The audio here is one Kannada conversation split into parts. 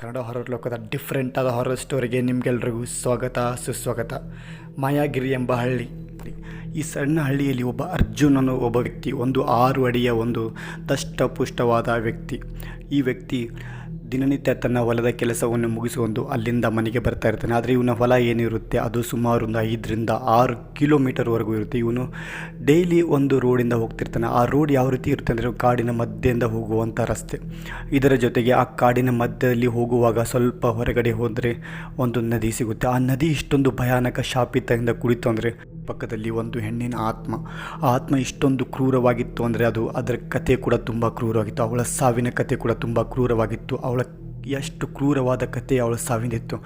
ಕನ್ನಡ ಹೊರರ್ ಲೋಕದ ಡಿಫ್ರೆಂಟ್ ಆದ ಹೊರರ್ ಸ್ಟೋರಿಗೆ ನಿಮಗೆಲ್ರಿಗೂ ಸ್ವಾಗತ, ಸುಸ್ವಾಗತ. ಮಾಯಾಗಿರಿ ಎಂಬ ಹಳ್ಳಿ. ಈ ಸಣ್ಣ ಹಳ್ಳಿಯಲ್ಲಿ ಒಬ್ಬ ಅರ್ಜುನನು ಒಬ್ಬ ವ್ಯಕ್ತಿ, ಒಂದು ಆರು ಅಡಿಯ ಒಂದು ದಷ್ಟಪುಷ್ಟವಾದ ವ್ಯಕ್ತಿ. ಈ ವ್ಯಕ್ತಿ ದಿನನಿತ್ಯ ತನ್ನ ಹೊಲದ ಕೆಲಸವನ್ನು ಮುಗಿಸಿಕೊಂಡು ಅಲ್ಲಿಂದ ಮನೆಗೆ ಬರ್ತಾ ಇರ್ತಾನೆ. ಆದರೆ ಇವನ ಹೊಲ ಏನಿರುತ್ತೆ? ಅದು ಸುಮಾರು ಒಂದು ಐದರಿಂದ ಆರು ಕಿಲೋಮೀಟರ್ವರೆಗೂ ಇರುತ್ತೆ. ಇವನು ಡೈಲಿ ಒಂದು ರೋಡಿಂದ ಹೋಗ್ತಿರ್ತಾನೆ. ಆ ರೋಡ್ ಯಾವ ರೀತಿ ಇರುತ್ತೆ ಅಂದರೆ ಕಾಡಿನ ಮಧ್ಯೆಯಿಂದ ಹೋಗುವಂಥ ರಸ್ತೆ. ಇದರ ಜೊತೆಗೆ ಆ ಕಾಡಿನ ಮಧ್ಯದಲ್ಲಿ ಹೋಗುವಾಗ ಸ್ವಲ್ಪ ಹೊರಗಡೆ ಹೋದರೆ ಒಂದು ನದಿ ಸಿಗುತ್ತೆ. ಆ ನದಿ ಇಷ್ಟೊಂದು ಭಯಾನಕ ಶಾಪಿತದಿಂದ ಕುಡಿತು ಅಂದರೆ ಪಕ್ಕದಲ್ಲಿ ಒಂದು ಹೆಣ್ಣಿನ ಆತ್ಮ. ಆತ್ಮ ಇಷ್ಟೊಂದು ಕ್ರೂರವಾಗಿತ್ತು ಅಂದರೆ ಅದು ಅದರ ಕತೆ ಕೂಡ ತುಂಬ ಕ್ರೂರವಾಗಿತ್ತು. ಅವಳ ಸಾವಿನ ಕತೆ ಕೂಡ ತುಂಬ ಕ್ರೂರವಾಗಿತ್ತು. ಅವಳ ಎಷ್ಟು ಕ್ರೂರವಾದ ಕತೆ ಅವಳ ಸಾವಿನಿತ್ತು.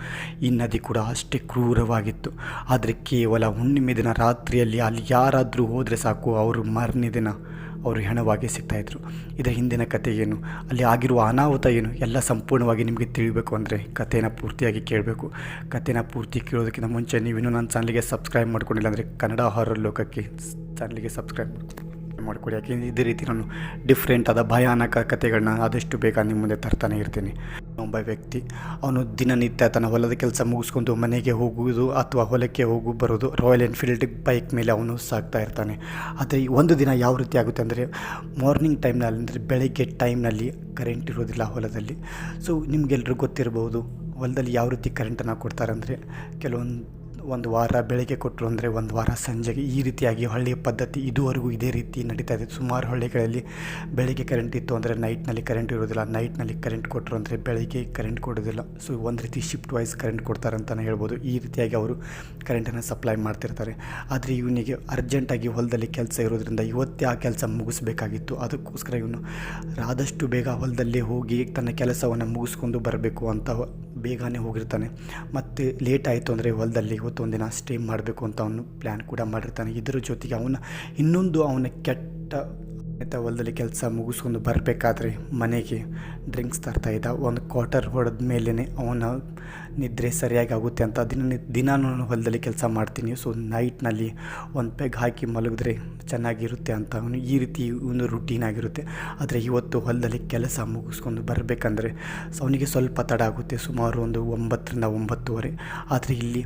ಈ ನದಿ ಕೂಡ ಅಷ್ಟೇ ಕ್ರೂರವಾಗಿತ್ತು. ಆದರೆ ಕೇವಲ ಹುಣ್ಣಿಮೆ ದಿನ ರಾತ್ರಿಯಲ್ಲಿ ಅಲ್ಲಿ ಯಾರಾದರೂ ಹೋದರೆ ಸಾಕು, ಅವರು ಮಾರನೇ ದಿನ. ಅವರು ಹೆಣವಾಗಿ ಸಿಗ್ತಾಯಿದ್ರು ಇದರ. ಹಿಂದಿನ ಕತೆ ಏನು? ಅಲ್ಲಿ ಆಗಿರುವ ಅನಾಹುತ ಏನು? ಎಲ್ಲ ಸಂಪೂರ್ಣವಾಗಿ ನಿಮಗೆ ತಿಳಿಬೇಕು ಅಂದರೆ ಕಥೆನ ಪೂರ್ತಿಯಾಗಿ ಕೇಳಬೇಕು. ಕಥೆನ ಪೂರ್ತಿ ಕೇಳೋದಕ್ಕಿಂತ ಮುಂಚೆ ನೀವಿನ್ನೂ ನನ್ನ ಚಾನಲ್ಗೆ ಸಬ್ಸ್ಕ್ರೈಬ್ ಮಾಡ್ಕೊಂಡಿಲ್ಲ ಅಂದರೆ ಕನ್ನಡ ಹಾರರ್ ಲೋಕಕ್ಕೆ ಚಾನಲ್ಗೆ ಸಬ್ಸ್ಕ್ರೈಬ್ ಮಾಡಿಕೊಡಿ. ಯಾಕೆಂದರೆ ಇದೇ ರೀತಿ ನಾನು ಡಿಫ್ರೆಂಟ್ ಆದ ಭಯಾನಕ ಕಥೆಗಳನ್ನ ಆದಷ್ಟು ಬೇಗ ನಿಮ್ಮ ಮುಂದೆ ತರ್ತಾನೆ ಇರ್ತೀನಿ. ಒಬ್ಬ ವ್ಯಕ್ತಿ. ಅವನು ದಿನನಿತ್ಯ ತನ್ನ ಹೊಲದ ಕೆಲಸ ಮುಗಿಸ್ಕೊಂಡು ಮನೆಗೆ ಹೋಗುವುದು ಅಥವಾ ಹೊಲಕ್ಕೆ ಹೋಗು ಬರೋದು ರಾಯಲ್ ಎನ್ಫೀಲ್ಡ್ ಬೈಕ್ ಮೇಲೆ ಅವನು ಸಾಗ್ತಾ ಇರ್ತಾನೆ. ಆದರೆ ಒಂದು ದಿನ ಯಾವ ರೀತಿ ಆಗುತ್ತೆ ಅಂದರೆ ಮಾರ್ನಿಂಗ್ ಟೈಮ್ನಲ್ಲಿ ಅಂದರೆ ಬೆಳಗ್ಗೆ ಟೈಮ್ನಲ್ಲಿ ಕರೆಂಟ್ ಇರೋದಿಲ್ಲ ಹೊಲದಲ್ಲಿ. ಸೊ ನಿಮಗೆಲ್ಲರೂ ಗೊತ್ತಿರ್ಬೋದು, ಹೊಲದಲ್ಲಿ ಯಾವ ರೀತಿ ಕರೆಂಟನ್ನು ಕೊಡ್ತಾರೆ ಅಂದರೆ ಕೆಲವೊಂದು ಒಂದು ವಾರ ಬೆಳಗ್ಗೆ ಕೊಟ್ಟರು ಅಂದರೆ ಒಂದು ವಾರ ಸಂಜೆಗೆ ಈ ರೀತಿಯಾಗಿ ಹಳ್ಳಿಯ ಪದ್ಧತಿ ಇದುವರೆಗೂ ಇದೇ ರೀತಿ ನಡೀತಾ ಇದೆ. ಸುಮಾರು ಹಳ್ಳಿಗಳಲ್ಲಿ ಬೆಳಗ್ಗೆ ಕರೆಂಟ್ ಇತ್ತು ಅಂದರೆ ನೈಟ್ನಲ್ಲಿ ಕರೆಂಟ್ ಇರೋದಿಲ್ಲ ನೈಟ್ನಲ್ಲಿ ಕರೆಂಟ್ ಕೊಟ್ಟರು ಅಂದರೆ ಬೆಳಗ್ಗೆ ಕರೆಂಟ್ ಕೊಡೋದಿಲ್ಲ ಸೊ ಒಂದು ರೀತಿ ಶಿಫ್ಟ್ ವೈಸ್ ಕರೆಂಟ್ ಕೊಡ್ತಾರೆ ಅಂತಲೇ ಹೇಳ್ಬೋದು. ಈ ರೀತಿಯಾಗಿ ಅವರು ಕರೆಂಟನ್ನು ಸಪ್ಲೈ ಮಾಡ್ತಿರ್ತಾರೆ. ಆದರೆ ಇವನಿಗೆ ಅರ್ಜೆಂಟಾಗಿ ಹೊಲದಲ್ಲಿ ಕೆಲಸ ಇರೋದ್ರಿಂದ ಇವತ್ತೇ ಆ ಕೆಲಸ ಮುಗಿಸ್ಬೇಕಾಗಿತ್ತು. ಅದಕ್ಕೋಸ್ಕರ ಇವನು ಆದಷ್ಟು ಬೇಗ ಹೊಲದಲ್ಲಿ ಹೋಗಿ ತನ್ನ ಕೆಲಸವನ್ನು ಮುಗಿಸ್ಕೊಂಡು ಬರಬೇಕು ಅಂತ ಬೇಗನೆ ಹೋಗಿರ್ತಾನೆ. ಮತ್ತು ಲೇಟ್ ಆಯಿತು ಅಂದರೆ ಹೊಲದಲ್ಲಿ ಇವತ್ತು ಒಂದಿನ ಸ್ಟೇ ಮಾಡಬೇಕು ಅಂತ ಅವನು ಪ್ಲ್ಯಾನ್ ಕೂಡ ಮಾಡಿರ್ತಾನೆ. ಇದರ ಜೊತೆಗೆ ಅವನ ಇನ್ನೊಂದು ಅವನ ಕೆಟ್ಟ ಆಯ್ತಾ ಹೊಲದಲ್ಲಿ ಕೆಲಸ ಮುಗಿಸ್ಕೊಂಡು ಬರಬೇಕಾದ್ರೆ ಮನೆಗೆ ಡ್ರಿಂಕ್ಸ್ ತರ್ತಾಯಿದ್ದ ಒಂದು ಕ್ವಾರ್ಟರ್ ಹೊಡೆದ ಮೇಲೇ ಅವನ ನಿದ್ರೆ ಸರಿಯಾಗಿ ಆಗುತ್ತೆ ಅಂತ ದಿನ ದಿನ ನಾನು ಹೊಲದಲ್ಲಿ ಕೆಲಸ ಮಾಡ್ತೀನಿ. ಸೊ ನೈಟ್ನಲ್ಲಿ ಒಂದು ಪೆಗ್ ಹಾಕಿ ಮಲಗಿದ್ರೆ ಚೆನ್ನಾಗಿರುತ್ತೆ ಅಂತ ಅವನು ಈ ರೀತಿ ಒಂದು ರುಟೀನ್ ಆಗಿರುತ್ತೆ. ಆದರೆ ಇವತ್ತು ಹೊಲದಲ್ಲಿ ಕೆಲಸ ಮುಗಿಸ್ಕೊಂಡು ಬರಬೇಕಂದ್ರೆ ಸೊ ಅವನಿಗೆ ಸ್ವಲ್ಪ ತಡ ಆಗುತ್ತೆ. ಸುಮಾರು ಒಂದು ಒಂಬತ್ತರಿಂದ ಒಂಬತ್ತುವರೆ. ಆದರೆ ಇಲ್ಲಿ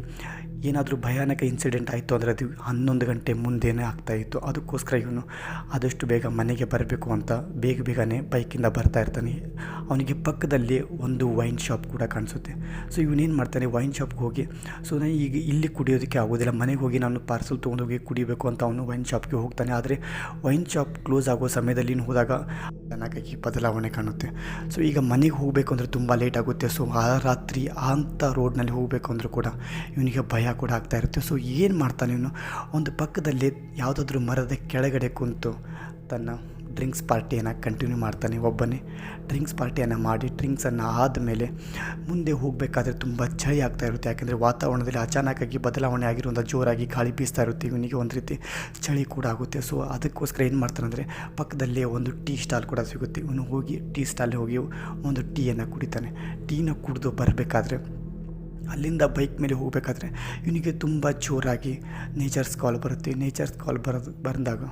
ಏನಾದರೂ ಭಯಾನಕ ಇನ್ಸಿಡೆಂಟ್ ಆಯಿತು ಅಂದರೆ ಅದು ಹನ್ನೊಂದು ಗಂಟೆ ಮುಂದೆನೇ ಆಗ್ತಾಯಿತ್ತು ಅದಕ್ಕೋಸ್ಕರ ಇವನು ಆದಷ್ಟು ಬೇಗ ಮನೆಗೆ ಬರಬೇಕು ಅಂತ ಬೇಗ ಬೇಗನೆ ಬೈಕಿಂದ ಬರ್ತಾ ಇರ್ತಾನೆ. ಅವನಿಗೆ ಪಕ್ಕದಲ್ಲಿ ಒಂದು ವೈನ್ ಶಾಪ್ ಕೂಡ ಕಾಣಿಸುತ್ತೆ. ಸೊ ಇವನೇನು ಮಾಡ್ತಾನೆ, ವೈನ್ ಶಾಪ್ಗೆ ಹೋಗಿ, ಸೊ ನಾನು ಈಗ ಇಲ್ಲಿ ಕುಡಿಯೋದಕ್ಕೆ ಆಗೋದಿಲ್ಲ, ಮನೆಗೆ ಹೋಗಿ ನಾನು ಪಾರ್ಸಲ್ ತೊಗೊಂಡೋಗಿ ಕುಡಿಬೇಕು ಅಂತ ಅವನು ವೈನ್ ಶಾಪ್ಗೆ ಹೋಗ್ತಾನೆ. ಆದರೆ ವೈನ್ ಶಾಪ್ ಕ್ಲೋಸ್ ಆಗೋ ಸಮಯದಲ್ಲಿ ಹೋದಾಗ ಚೆನ್ನಾಗಿ ಬದಲಾವಣೆ ಕಾಣುತ್ತೆ. ಸೊ ಈಗ ಮನೆಗೆ ಹೋಗಬೇಕು ಅಂದರೆ ತುಂಬ ಲೇಟ್ ಆಗುತ್ತೆ. ಸೊ ಆ ರಾತ್ರಿ ಅಂಥ ರೋಡ್ನಲ್ಲಿ ಹೋಗಬೇಕು ಅಂದರೂ ಕೂಡ ಇವನಿಗೆ ಭಯ ಕೂಡ ಆಗ್ತಾ ಇರುತ್ತೆ. ಸೊ ಏನು ಮಾಡ್ತಾನೆ ಇವನು? ಒಂದು ಪಕ್ಕದಲ್ಲಿ ಯಾವುದಾದ್ರೂ ಮರದ ಕೆಳಗಡೆ ಕುಂತು ತನ್ನ ಡ್ರಿಂಕ್ಸ್ ಪಾರ್ಟಿಯನ್ನು ಕಂಟಿನ್ಯೂ ಮಾಡ್ತಾನೆ ಒಬ್ಬನೇ. ಡ್ರಿಂಕ್ಸ್ ಪಾರ್ಟಿಯನ್ನು ಮಾಡಿ ಡ್ರಿಂಕ್ಸನ್ನು ಆದಮೇಲೆ ಮುಂದೆ ಹೋಗಬೇಕಾದ್ರೆ ತುಂಬ ಚಳಿ ಆಗ್ತಾ ಇರುತ್ತೆ. ಯಾಕೆಂದರೆ ವಾತಾವರಣದಲ್ಲಿ ಅಚಾನಕ್ಕಾಗಿ ಬದಲಾವಣೆ ಆಗಿರುವಂಥ ಜೋರಾಗಿ ಗಾಳಿ ಬೀಸ್ತಾ ಇರುತ್ತೆ. ಇವನಿಗೆ ಒಂದು ರೀತಿ ಚಳಿ ಕೂಡ ಆಗುತ್ತೆ. ಸೊ ಅದಕ್ಕೋಸ್ಕರ ಏನು ಮಾಡ್ತಾನೆ ಅಂದರೆ ಪಕ್ಕದಲ್ಲೇ ಒಂದು ಟೀ ಸ್ಟಾಲ್ ಕೂಡ ಸಿಗುತ್ತೆ. ಇವನು ಹೋಗಿ ಟೀ ಸ್ಟಾಲ್ ಹೋಗಿ ಒಂದು ಟೀಯನ್ನು ಕುಡಿತಾನೆ. ಟೀನ ಕುಡಿದು ಬರಬೇಕಾದ್ರೆ ಅಲ್ಲಿಂದ ಬೈಕ್ ಮೇಲೆ ಹೋಗಬೇಕಾದ್ರೆ ಇವನಿಗೆ ತುಂಬ ಜೋರಾಗಿ ನೇಚರ್ಸ್ ಕಾಲ್ ಬರುತ್ತೆ. ನೇಚರ್ಸ್ ಕಾಲ್ ಬರೋದು, ಬಂದಾಗ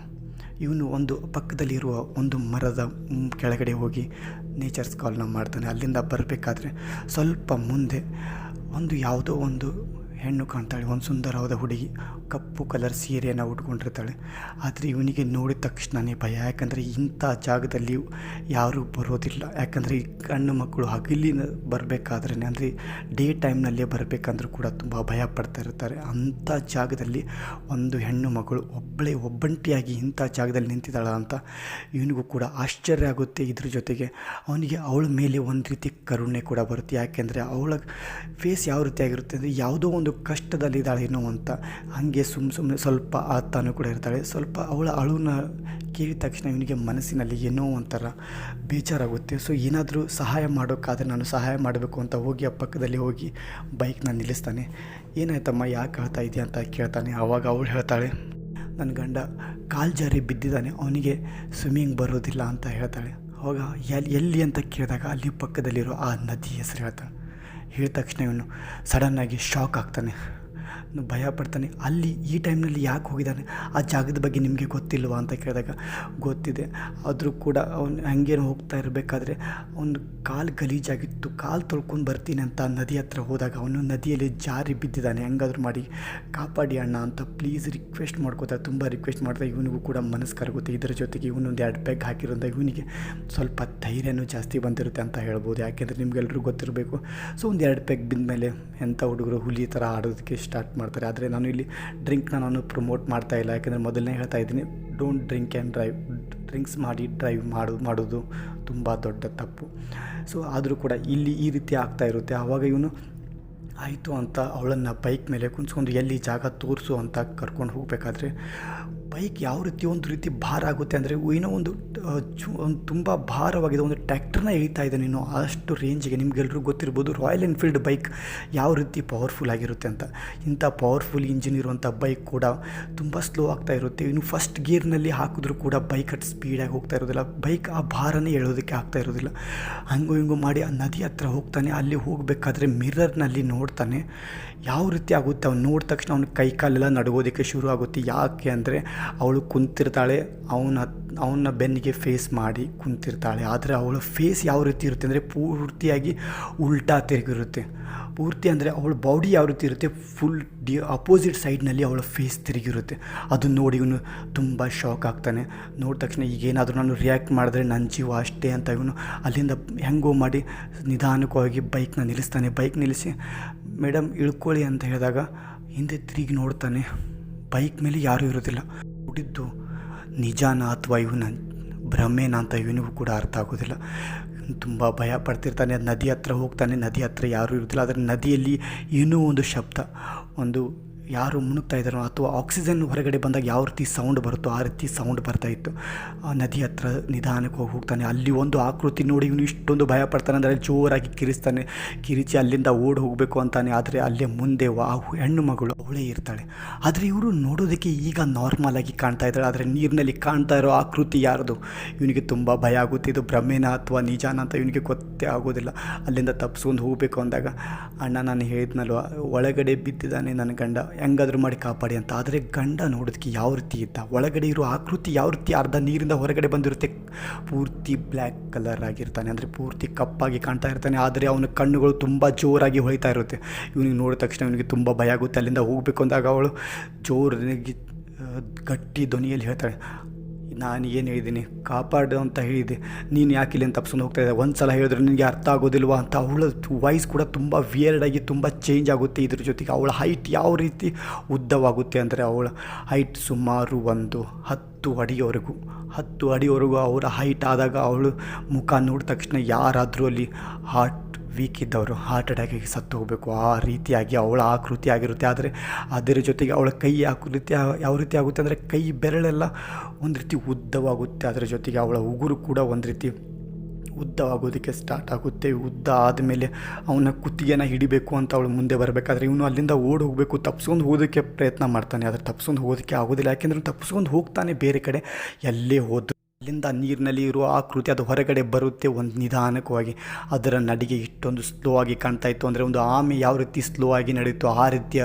ಇವನು ಒಂದು ಪಕ್ಕದಲ್ಲಿರುವ ಒಂದು ಮರದ ಕೆಳಗಡೆ ಹೋಗಿ ನೇಚರ್ಸ್ ಕಾಲ್ನ ಮಾಡ್ತಾನೆ. ಅಲ್ಲಿಂದ ಬರಬೇಕಾದ್ರೆ ಸ್ವಲ್ಪ ಮುಂದೆ ಒಂದು ಯಾವುದೋ ಒಂದು ಹೆಣ್ಣು ಕಾಣ್ತಾಳೆ, ಒಂದು ಸುಂದರವಾದ ಹುಡುಗಿ, ಕಪ್ಪು ಕಲರ್ ಸೀರೆಯನ್ನು ಉಟ್ಕೊಂಡಿರ್ತಾಳೆ. ಆದರೆ ಇವನಿಗೆ ನೋಡಿದ ತಕ್ಷಣವೇ ಭಯ, ಯಾಕಂದರೆ ಇಂಥ ಜಾಗದಲ್ಲಿ ಯಾರೂ ಬರೋದಿಲ್ಲ. ಯಾಕಂದರೆ ಈ ಗಂಡು ಮಕ್ಕಳು ಹಗಲಿನ ಬರಬೇಕಾದ್ರೆ ಅಂದರೆ ಡೇ ಟೈಮ್ನಲ್ಲೇ ಬರಬೇಕಂದ್ರೂ ಕೂಡ ತುಂಬ ಭಯ ಪಡ್ತಾ ಇರ್ತಾರೆ. ಅಂಥ ಜಾಗದಲ್ಲಿ ಒಂದು ಹೆಣ್ಣು ಮಗಳು ಒಬ್ಬಳೇ ಒಬ್ಬಂಟಿಯಾಗಿ ಇಂಥ ಜಾಗದಲ್ಲಿ ನಿಂತಿದ್ದಾಳ ಅಂತ ಇವನಿಗೂ ಕೂಡ ಆಶ್ಚರ್ಯ ಆಗುತ್ತೆ. ಇದ್ರ ಜೊತೆಗೆ ಅವನಿಗೆ ಅವಳ ಮೇಲೆ ಒಂದು ರೀತಿ ಕರುಣೆ ಕೂಡ ಬರುತ್ತೆ. ಯಾಕೆಂದರೆ ಅವಳ ಫೇಸ್ ಯಾವ ರೀತಿಯಾಗಿರುತ್ತೆ ಅಂದರೆ ಯಾವುದೋ ಒಂದು ಕಷ್ಟದಲ್ಲಿದ್ದಾಳೇನೋ ಅಂತ ಹಾಗೆ ಸುಮ್ಮ ಸುಮ್ಮನೆ ಸ್ವಲ್ಪ ಆತನು ಕೂಡ ಇರ್ತಾಳೆ. ಸ್ವಲ್ಪ ಅವಳ ಅಳುನ ಕೇಳಿದ ತಕ್ಷಣ ಇವನಿಗೆ ಮನಸ್ಸಿನಲ್ಲಿ ಏನೋ ಒಂಥರ ಬೇಜಾರಾಗುತ್ತೆ. ಸೊ ಏನಾದರೂ ಸಹಾಯ ಮಾಡೋಕ್ಕಾದ್ರೆ ನಾನು ಸಹಾಯ ಮಾಡಬೇಕು ಅಂತ ಹೋಗಿ ಆ ಪಕ್ಕದಲ್ಲಿ ಹೋಗಿ ಬೈಕ್ನ ನಿಲ್ಲಿಸ್ತಾನೆ. ಏನಾಯ್ತಮ್ಮ, ಯಾಕೆ ಹೇಳ್ತಾ ಇದೆಯಾ ಅಂತ ಕೇಳ್ತಾನೆ. ಆವಾಗ ಅವಳು ಹೇಳ್ತಾಳೆ, ನನ್ನ ಗಂಡ ಕಾಲು ಜಾರಿ ಬಿದ್ದಿದ್ದಾನೆ, ಅವನಿಗೆ ಸ್ವಿಮ್ಮಿಂಗ್ ಬರೋದಿಲ್ಲ ಅಂತ ಹೇಳ್ತಾಳೆ. ಅವಾಗ ಎಲ್ಲಿ ಎಲ್ಲಿ ಅಂತ ಕೇಳಿದಾಗ ಅಲ್ಲಿ ಪಕ್ಕದಲ್ಲಿರೋ ಆ ನದಿ ಹೆಸರು ಹೇಳ್ತಾನೆ ಹೇಳಿದ ತಕ್ಷಣ ಇವನು ಸಡನ್ನಾಗಿ ಶಾಕ್ ಆಗ್ತಾನೆ. ಭಯ ಪಡ್ತಾನೆ. ಅಲ್ಲಿ ಈ ಟೈಮ್ನಲ್ಲಿ ಯಾಕೆ ಹೋಗಿದ್ದಾನೆ? ಆ ಜಾಗದ ಬಗ್ಗೆ ನಿಮಗೆ ಗೊತ್ತಿಲ್ವಾ ಅಂತ ಕೇಳಿದಾಗ ಗೊತ್ತಿದೆ. ಆದರೂ ಕೂಡ ಅವನು ಹಂಗೇನು ಹೋಗ್ತಾ ಇರಬೇಕಾದ್ರೆ ಅವನು ಕಾಲು ಗಲೀಜಾಗಿತ್ತು. ಕಾಲು ತೊಳ್ಕೊಂಡು ಬರ್ತೀನಿ ಅಂತ ನದಿ ಹತ್ರ ಹೋದಾಗ ಅವನು ನದಿಯಲ್ಲಿ ಜಾರಿ ಬಿದ್ದಿದ್ದಾನೆ. ಹೆಂಗಾದ್ರೂ ಮಾಡಿ ಕಾಪಾಡಿ ಅಣ್ಣ ಅಂತ ಪ್ಲೀಸ್ ರಿಕ್ವೆಸ್ಟ್ ಮಾಡ್ಕೋತಾ ತುಂಬ ರಿಕ್ವೆಸ್ಟ್ ಮಾಡ್ತಾ ಇವನಿಗೂ ಕೂಡ ಮನಸ್ಸು ಕರಗುತ್ತೆ ಇದರ ಜೊತೆಗೆ ಇವನೊಂದು ಎರಡು ಬ್ಯಾಗ್ ಹಾಕಿರೋಂಥ ಇವನಿಗೆ ಸ್ವಲ್ಪ ಧೈರ್ಯನೂ ಜಾಸ್ತಿ ಬಂದಿರುತ್ತೆ ಅಂತ ಹೇಳ್ಬೋದು. ಯಾಕೆಂದರೆ ನಿಮಗೆಲ್ಲರೂ ಗೊತ್ತಿರಬೇಕು. ಸೊ ಒಂದು ಎರಡು ಪೆಗ್ ಬಿದ್ದ ಮೇಲೆ ಎಂಥ ಹುಡುಗರು ಹುಲಿ ಥರ ಆಡೋದಕ್ಕೆ ಸ್ಟಾರ್ಟ್ ಮಾಡ್ತಾರೆ. ಆದರೆ ನಾನು ಇಲ್ಲಿ ಡ್ರಿಂಕ್ನ ನಾನು ಪ್ರಮೋಟ್ ಮಾಡ್ತಾ ಇಲ್ಲ. ಯಾಕೆಂದರೆ ಮೊದಲನೇ ಹೇಳ್ತಾ ಇದ್ದೀನಿ don't drink and drive drinks ಮಾಡಿ ಡ್ರೈವ್ ಮಾಡು, ಮಾಡೋದು ತುಂಬ ದೊಡ್ಡ ತಪ್ಪು. ಸೊ ಆದರೂ ಕೂಡ ಇಲ್ಲಿ ಈ ರೀತಿ ಆಗ್ತಾ ಇರುತ್ತೆ. ಆವಾಗ ಇವನು, ಆಯಿತು ಅಂತ ಅವಳನ್ನು ಬೈಕ್ ಮೇಲೆ ಕುಂಚ್ಕೊಂಡು ಎಲ್ಲಿ ಜಾಗ ತೋರಿಸು ಅಂತ ಕರ್ಕೊಂಡು ಹೋಗಬೇಕಾದ್ರೆ ಬೈಕ್ ಯಾವ ರೀತಿ ಒಂದು ರೀತಿ ಭಾರ ಆಗುತ್ತೆ ಅಂದರೆ ಏನೋ ಒಂದು ಚು, ಒಂದು ತುಂಬ ಭಾರವಾಗಿದೆ, ಒಂದು ಟ್ಯಾಕ್ಟರ್ನ ಎಳಿತಾ ಇದೆ ನೀನು ಅಷ್ಟು ರೇಂಜಿಗೆ. ನಿಮಗೆಲ್ರಿಗೂ ಗೊತ್ತಿರ್ಬೋದು ರಾಯಲ್ ಎನ್ಫೀಲ್ಡ್ ಬೈಕ್ ಯಾವ ರೀತಿ ಪವರ್ಫುಲ್ ಆಗಿರುತ್ತೆ ಅಂತ. ಇಂಥ ಪವರ್ಫುಲ್ ಇಂಜಿನ್ ಇರುವಂಥ ಬೈಕ್ ಕೂಡ ತುಂಬ ಸ್ಲೋ ಆಗ್ತಾ ಇರುತ್ತೆ. ಇನ್ನು ಫಸ್ಟ್ ಗೇರ್ನಲ್ಲಿ ಹಾಕಿದ್ರೂ ಕೂಡ ಬೈಕ್ ಅಟ್ ಸ್ಪೀಡಾಗಿ ಹೋಗ್ತಾ ಇರೋದಿಲ್ಲ. ಬೈಕ್ ಆ ಭಾರನೇ ಎಳೋದಕ್ಕೆ ಆಗ್ತಾ ಇರೋದಿಲ್ಲ. ಹಂಗೋ ಹಿಂಗೋ ಮಾಡಿ ಆ ನದಿ ಹತ್ರ ಹೋಗ್ತಾನೆ, ಅಲ್ಲಿ ಹೋಗಬೇಕಾದ್ರೆ ಮಿರರ್ನಲ್ಲಿ ನೋಡ್ತಾನೆ. ಯಾವ ರೀತಿ ಆಗುತ್ತೆ ಅವ್ನು ನೋಡಿದ ತಕ್ಷಣ ಅವ್ನ ಕೈ ಕಾಲೆಲ್ಲ ನಡುಗೋದಕ್ಕೆ ಶುರು ಆಗುತ್ತೆ ಯಾಕೆ ಅಂದರೆ ಅವಳು ಕುಂತಿರ್ತಾಳೆ, ಅವನ ಅವನ ಬೆನ್ನಿಗೆ ಫೇಸ್ ಮಾಡಿ ಕುಂತಿರ್ತಾಳೆ. ಆದರೆ ಅವಳ ಫೇಸ್ ಯಾವ ರೀತಿ ಇರುತ್ತೆ ಅಂದರೆ ಪೂರ್ತಿಯಾಗಿ ಉಲ್ಟಾ ತಿರುಗಿರುತ್ತೆ. ಪೂರ್ತಿ ಅಂದರೆ ಅವಳ ಬಾಡಿ ಯಾವ ರೀತಿ ಇರುತ್ತೆ ಫುಲ್ ಡಿ ಅಪೋಸಿಟ್ ಸೈಡ್ನಲ್ಲಿ ಅವಳ ಫೇಸ್ ತಿರುಗಿರುತ್ತೆ. ಅದು ನೋಡಿ ಇವನು ತುಂಬ ಶಾಕ್ ಆಗ್ತಾನೆ. ನೋಡಿದ ತಕ್ಷಣ ಈಗೇನಾದರೂ ನಾನು ರಿಯಾಕ್ಟ್ ಮಾಡಿದ್ರೆ ನನ್ನ ಜೀವ ಅಷ್ಟೇ ಅಂತ ಇವನು ಅಲ್ಲಿಂದ ಹೆಂಗೋ ಮಾಡಿ ನಿಧಾನಕವಾಗಿ ಬೈಕ್ನ ನಿಲ್ಲಿಸ್ತಾನೆ. ಬೈಕ್ ನಿಲ್ಲಿಸಿ, ಮೇಡಮ್, ಇಳ್ಕೊಳ್ಳಿ ಅಂತ ಹೇಳಿದಾಗ ಹಿಂದೆ ತಿರುಗಿ ನೋಡ್ತಾನೆ. ಬೈಕ್ ಮೇಲೆ ಯಾರೂ ಇರೋದಿಲ್ಲ ಹುಡಿದ್ದು ನಿಜಾನ ಅಥವಾ ಇವನ ಭ್ರಮೇನ ಅಂತ ಇವನಿಗೂ ಕೂಡ ಅರ್ಥ ಆಗೋದಿಲ್ಲ. ತುಂಬ ಭಯ ಪಡ್ತಿರ್ತಾನೆ ನದಿ ಹತ್ರ ಹೋಗ್ತಾನೆ, ನದಿ ಹತ್ರ ಯಾರೂ ಇರೋದಿಲ್ಲ, ಆದರೆ ನದಿಯಲ್ಲಿ ಏನೋ ಒಂದು ಶಬ್ದ, ಒಂದು ಯಾರು ಮುಣುಕ್ತಾ ಇದ್ದಾರೋ ಅಥವಾ ಆಕ್ಸಿಜನ್ ಹೊರಗಡೆ ಬಂದಾಗ ಯಾವ ರೀತಿ ಸೌಂಡ್ ಬರುತ್ತೋ ಆ ರೀತಿ ಸೌಂಡ್ ಬರ್ತಾ ಆ ನದಿ ಹತ್ರ ನಿಧಾನಕ್ಕೆ ಹೋಗಿ ಹೋಗ್ತಾನೆ. ಅಲ್ಲಿ ಒಂದು ಆಕೃತಿ ನೋಡಿ ಇವನು ಇಷ್ಟೊಂದು ಭಯ ಪಡ್ತಾನೆ ಅಂದರೆ ಜೋರಾಗಿ ಕಿರಿಸ್ತಾನೆ. ಕಿರಿಚಿ ಅಲ್ಲಿಂದ ಓಡಿ ಹೋಗಬೇಕು ಅಂತಾನೆ. ಆದರೆ ಅಲ್ಲೇ ಮುಂದೆ ಆ ಹೆಣ್ಣು ಮಗಳು ಅವಳೇ ಇರ್ತಾಳೆ. ಆದರೆ ಇವರು ನೋಡೋದಕ್ಕೆ ಈಗ ನಾರ್ಮಲ್ ಆಗಿ ಕಾಣ್ತಾ ಇದ್ದಾಳೆ. ಆದರೆ ನೀರಿನಲ್ಲಿ ಕಾಣ್ತಾ ಇರೋ ಆಕೃತಿ ಯಾರ್ದು? ಇವನಿಗೆ ತುಂಬ ಭಯ ಆಗುತ್ತೆ. ಇದು ಭ್ರಮೇನ ಅಥವಾ ನಿಜಾನ ಅಂತ ಇವನಿಗೆ ಗೊತ್ತೇ ಆಗೋದಿಲ್ಲ. ಅಲ್ಲಿಂದ ತಪ್ಪಿಸ್ಕೊಂಡು ಹೋಗಬೇಕು ಅಂದಾಗ, ಅಣ್ಣ, ನಾನು ಹೇಳಿದ್ನಲ್ವ? ಒಳಗಡೆ ಬಿದ್ದಿದ್ದಾನೆ ನನ್ನ ಗಂಡ. ಹೆಂಗಾದ್ರೂ ಮಾಡಿ ಕಾಪಾಡಿ ಅಂತ. ಆದರೆ ಗಂಡ ನೋಡೋದಕ್ಕೆ ಯಾವ ರೀತಿ ಇದ್ದ? ಒಳಗಡೆ ಇರೋ ಆಕೃತಿ ಯಾವ ರೀತಿ ಅರ್ಧ ನೀರಿಂದ ಹೊರಗಡೆ ಬಂದಿರುತ್ತೆ? ಪೂರ್ತಿ ಬ್ಲ್ಯಾಕ್ ಕಲರ್ ಆಗಿರ್ತಾನೆ. ಅಂದರೆ ಪೂರ್ತಿ ಕಪ್ಪಾಗಿ ಕಾಣ್ತಾ ಇರ್ತಾನೆ. ಆದರೆ ಅವನ ಕಣ್ಣುಗಳು ತುಂಬ ಜೋರಾಗಿ ಹೊಳಿತಾ ಇರುತ್ತೆ. ಇವನಿಗೆ ನೋಡಿದ ತಕ್ಷಣ ಇವನಿಗೆ ತುಂಬ ಭಯ ಆಗುತ್ತೆ. ಅಲ್ಲಿಂದ ಹೋಗಬೇಕು ಅಂದಾಗ ಅವಳು ಜೋರಾಗಿ ಗಟ್ಟಿ ಧ್ವನಿಯಲ್ಲಿ ಹೇಳ್ತಾಳೆ ನಾನು ಏನು ಹೇಳಿದ್ದೀನಿ? ಕಾಪಾಡು ಅಂತ ಹೇಳಿದೆ. ನೀನು ಯಾಕೆ ಇಲ್ಲಿ ತಪ್ಸ್ಕೊಂಡು ಹೋಗ್ತಾ ಇದ್ದೆ? ಒಂದು ಸಲ ಹೇಳಿದ್ರೆ ನಿನಗೆ ಅರ್ಥ ಆಗೋದಿಲ್ವಾ ಅಂತ. ಅವಳ ವಾಯ್ಸ್ ಕೂಡ ತುಂಬ ವಿಯರ್ಡಾಗಿ ತುಂಬ ಚೇಂಜ್ ಆಗುತ್ತೆ ಇದ್ರ ಜೊತೆಗೆ. ಅವಳ ಹೈಟ್ ಯಾವ ರೀತಿ ಉದ್ದವಾಗುತ್ತೆ ಅಂದರೆ ಅವಳ ಹೈಟ್ ಸುಮಾರು ಒಂದು ಹತ್ತು ಅಡಿಯವರೆಗೂ. ಹತ್ತು ಅಡಿವರೆಗೂ ಅವರ ಹೈಟ್ ಆದಾಗ ಅವಳು ಮುಖ ನೋಡಿದ ತಕ್ಷಣ ಯಾರಾದರೂ ಅಲ್ಲಿ ಹಾರ್ಟ್ ವೀಕ್ ಇದ್ದವರು ಹಾರ್ಟ್ ಅಟ್ಯಾಕಿಗೆ ಸತ್ತು ಹೋಗಬೇಕು. ಆ ರೀತಿಯಾಗಿ ಅವಳ ಆಕೃತಿ ಆಗಿರುತ್ತೆ. ಆದರೆ ಅದರ ಜೊತೆಗೆ ಅವಳ ಕೈ ಆಕೃತಿ ಯಾವ- ರೀತಿ ಆಗುತ್ತೆ ಅಂದರೆ ಕೈ ಬೆರಳೆಲ್ಲ ಒಂದು ರೀತಿ ಉದ್ದವಾಗುತ್ತೆ. ಅದರ ಜೊತೆಗೆ ಅವಳ ಉಗುರು ಕೂಡ ಒಂದು ರೀತಿ ಉದ್ದವಾಗೋದಕ್ಕೆ ಸ್ಟಾರ್ಟ್ ಆಗುತ್ತೆ. ಉದ್ದ ಆದಮೇಲೆ ಅವನ ಕುತ್ತಿಗೆನ ಹಿಡಿಬೇಕು ಅಂತ ಅವಳು ಮುಂದೆ ಬರಬೇಕಾದ್ರೆ ಇವನು ಅಲ್ಲಿಂದ ಓಡಿ ಹೋಗಬೇಕು. ತಪ್ಸ್ಕೊಂಡು ಹೋಗೋದಕ್ಕೆ ಪ್ರಯತ್ನ ಮಾಡ್ತಾನೆ. ಆದರೆ ತಪ್ಸ್ಕೊಂಡು ಹೋಗೋದಕ್ಕೆ ಆಗೋದಿಲ್ಲ. ಯಾಕೆಂದ್ರೆ ತಪ್ಸ್ಕೊಂಡು ಹೋಗ್ತಾನೆ ಬೇರೆ ಕಡೆ. ಎಲ್ಲೇ ಹೋದ್ರು ಅಲ್ಲಿಂದ ನೀರಿನಲ್ಲಿ ಇರುವ ಆಕೃತಿ ಅದು ಹೊರಗಡೆ ಬರುತ್ತೆ ಒಂದು ನಿಧಾನಕವಾಗಿ. ಅದರ ನಡಿಗೆ ಇಷ್ಟೊಂದು ಸ್ಲೋ ಆಗಿ ಕಾಣ್ತಾ ಇತ್ತು. ಅಂದರೆ ಒಂದು ಆಮೆ ಯಾವ ರೀತಿ ಸ್ಲೋ ಆಗಿ ನಡೆಯುತ್ತೋ ಆ ರೀತಿಯ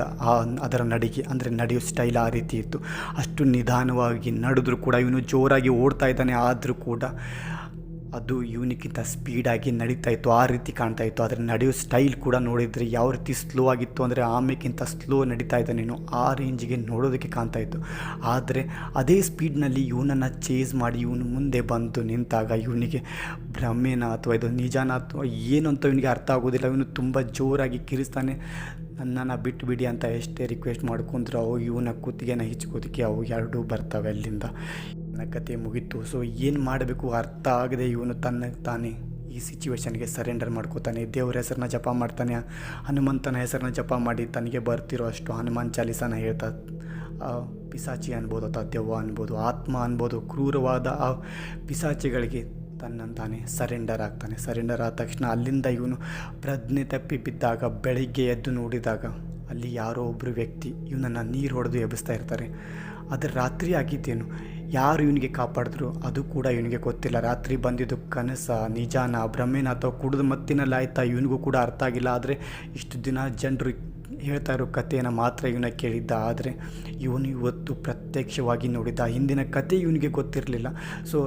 ಅದರ ನಡಿಗೆ, ಅಂದರೆ ನಡೆಯೋ ಸ್ಟೈಲ್ ಆ ರೀತಿ ಇತ್ತು. ಅಷ್ಟು ನಿಧಾನವಾಗಿ ನಡೆದ್ರೂ ಕೂಡ ಇವನು ಜೋರಾಗಿ ಓಡ್ತಾ ಇದ್ದಾನೆ. ಆದರೂ ಕೂಡ ಅದು ಇವನಿಗಿಂತ ಸ್ಪೀಡಾಗಿ ನಡೀತಾ ಇತ್ತು, ಆ ರೀತಿ ಕಾಣ್ತಾ ಇತ್ತು. ಆದರೆ ನಡೆಯೋ ಸ್ಟೈಲ್ ಕೂಡ ನೋಡಿದರೆ ಯಾವ ರೀತಿ ಸ್ಲೋ ಆಗಿತ್ತು ಅಂದರೆ ಆಮೆಗಿಂತ ಸ್ಲೋ ನಡೀತಾ ಇದ್ದ ನೀನು ಆ ರೇಂಜಿಗೆ ನೋಡೋದಕ್ಕೆ ಕಾಣ್ತಾ ಇತ್ತು. ಆದರೆ ಅದೇ ಸ್ಪೀಡ್ನಲ್ಲಿ ಇವನನ್ನು ಚೇಸ್ ಮಾಡಿ ಇವನು ಮುಂದೆ ಬಂದು ನಿಂತಾಗ ಇವನಿಗೆ ಭ್ರಮೇನ ಅಥವಾ ಇದು ನಿಜಾನ ಅಥವಾ ಏನು ಅಂತ ಇವನಿಗೆ ಅರ್ಥ ಆಗೋದಿಲ್ಲ. ಇವನು ತುಂಬ ಜೋರಾಗಿ ಕಿರಿಸ್ತಾನೆ, ನನ್ನನ್ನು ಬಿಟ್ಟು ಬಿಡಿ ಅಂತ ಎಷ್ಟೇ ರಿಕ್ವೆಸ್ಟ್ ಮಾಡ್ಕೊಂಡ್ರು ಅವು ಇವನ ಕುತ್ತಿಗೆನ ಹಿಚ್ಕೋದಕ್ಕೆ ಅವು ಎರಡೂ ಬರ್ತವೆ ಅಲ್ಲಿಂದ. ನನ್ನ ಕತೆ ಮುಗೀತು. ಸೊ ಏನು ಮಾಡಬೇಕು ಅರ್ಥ ಆಗದೆ ಇವನು ತನ್ನ, ತಾನೇ ಈ ಸಿಚುವೇಶನ್ಗೆ ಸರೆಂಡರ್ ಮಾಡ್ಕೋತಾನೆ. ದೇವ್ರ ಹೆಸರನ್ನ ಜಪ ಮಾಡ್ತಾನೆ. ಹನುಮಂತನ ಹೆಸರನ್ನ ಜಪ ಮಾಡಿ ತನಗೆ ಬರ್ತಿರೋ ಅಷ್ಟು ಹನುಮಾನ್ ಚಾಲೀಸನ ಹೇಳ್ತಾ ಪಿಸಾಚಿ ಅನ್ಬೋದು ಅಥವಾ ದೆವ್ವ ಅನ್ಬೋದು, ಆತ್ಮ ಅನ್ಬೋದು, ಕ್ರೂರವಾದ ಆ ಪಿಸಾಚಿಗಳಿಗೆ ತನ್ನಂತಾನೆ ಸರೆಂಡರ್ ಆಗ್ತಾನೆ. ಸರೆಂಡರ್ ಆದ ತಕ್ಷಣ ಅಲ್ಲಿಂದ ಇವನು ಪ್ರಜ್ಞೆ ತಪ್ಪಿ ಬಿದ್ದಾಗ, ಬೆಳಿಗ್ಗೆ ಎದ್ದು ನೋಡಿದಾಗ ಅಲ್ಲಿ ಯಾರೋ ಒಬ್ಬರು ವ್ಯಕ್ತಿ ಇವನನ್ನು ನೀರು ಹೊಡೆದು ಎಬ್ಬಿಸ್ತಾ ಇರ್ತಾರೆ. ಅದು ರಾತ್ರಿ ಆಗಿದ್ದೇನು ಯಾರು ಇವನಿಗೆ ಕಾಪಾಡಿದ್ರು ಅದು ಕೂಡ ಇವನಿಗೆ ಗೊತ್ತಿಲ್ಲ. ರಾತ್ರಿ ಬಂದಿದ್ದು ಕನಸ, ನಿಜಾನ, ಭ್ರಮೇನ ಅಥವಾ ಕುಡಿದ ಮತ್ತಿನಲ್ಲಿ ಆಯ್ತಾ ಇವನಿಗೂ ಕೂಡ ಅರ್ಥ ಆಗಿಲ್ಲ. ಆದರೆ ಇಷ್ಟು ದಿನ ಜನರು ಹೇಳ್ತಾ ಇರೋ ಕಥೆಯನ್ನು ಮಾತ್ರ ಇವನ ಕೇಳಿದ್ದ. ಆದರೆ ಇವನು ಇವತ್ತು ಪ್ರತ್ಯಕ್ಷವಾಗಿ ನೋಡಿದ್ದ ಹಿಂದಿನ ಕತೆ ಇವನಿಗೆ ಗೊತ್ತಿರಲಿಲ್ಲ. ಸೊ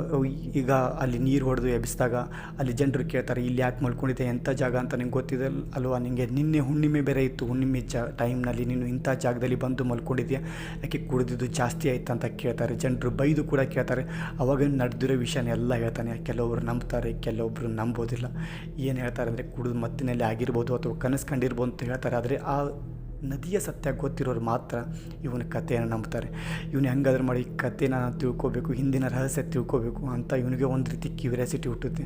ಈಗ ಅಲ್ಲಿ ನೀರು ಹೊಡೆದು ಎಬ್ಬಿಸಿದಾಗ ಅಲ್ಲಿ ಜನರು ಕೇಳ್ತಾರೆ, ಇಲ್ಲಿ ಯಾಕೆ ಮಲ್ಕೊಂಡಿದ್ದೆ, ಎಂಥ ಜಾಗ ಅಂತ ನಿಂಗೆ ಗೊತ್ತಿದೆ ಅಲ್ವಾ? ನಿಮಗೆ ನಿನ್ನೆ ಹುಣ್ಣಿಮೆ ಬೇರೆ ಇತ್ತು. ಹುಣ್ಣಿಮೆ ಜಾ, ಟೈಮ್ನಲ್ಲಿ ನೀನು ಇಂಥ ಜಾಗದಲ್ಲಿ ಬಂದು ಮಲ್ಕೊಂಡಿದ್ಯಾ? ಯಾಕೆ ಕುಡಿದಿದ್ದು ಜಾಸ್ತಿ ಆಯ್ತು ಅಂತ ಕೇಳ್ತಾರೆ. ಜನರು ಬೈದು ಕೂಡ ಕೇಳ್ತಾರೆ. ಅವಾಗ ನಡೆದಿರೋ ವಿಷಯನೆಲ್ಲ ಹೇಳ್ತಾನೆ. ಕೆಲವೊಬ್ರು ನಂಬ್ತಾರೆ ಕೆಲವೊಬ್ಬರು ನಂಬೋದಿಲ್ಲ. ಏನು ಹೇಳ್ತಾರೆ ಅಂದರೆ ಕುಡಿದು ಮತ್ತಿನಲ್ಲಿ ಆಗಿರ್ಬೋದು ಅಥವಾ ಕನಸು ಕಂಡಿರ್ಬೋದು ಅಂತ ಹೇಳ್ತಾರೆ. ಆದರೆ ಆ ನದಿಯ ಸತ್ಯ ಗೊತ್ತಿರೋರು ಮಾತ್ರ ಇವನ ಕಥೆಯನ್ನು ನಂಬ್ತಾರೆ. ಇವನು ಹೆಂಗಾದ್ರೂ ಮಾಡಿ ಈ ಕಥೆನ ನಾನು ತಿಳ್ಕೊಬೇಕು, ಹಿಂದಿನ ರಹಸ್ಯ ತಿಳ್ಕೊಬೇಕು ಅಂತ ಇವನಿಗೆ ಒಂದು ರೀತಿ ಕ್ಯೂರಿಯಾಸಿಟಿ ಹುಟ್ಟುತ್ತೆ.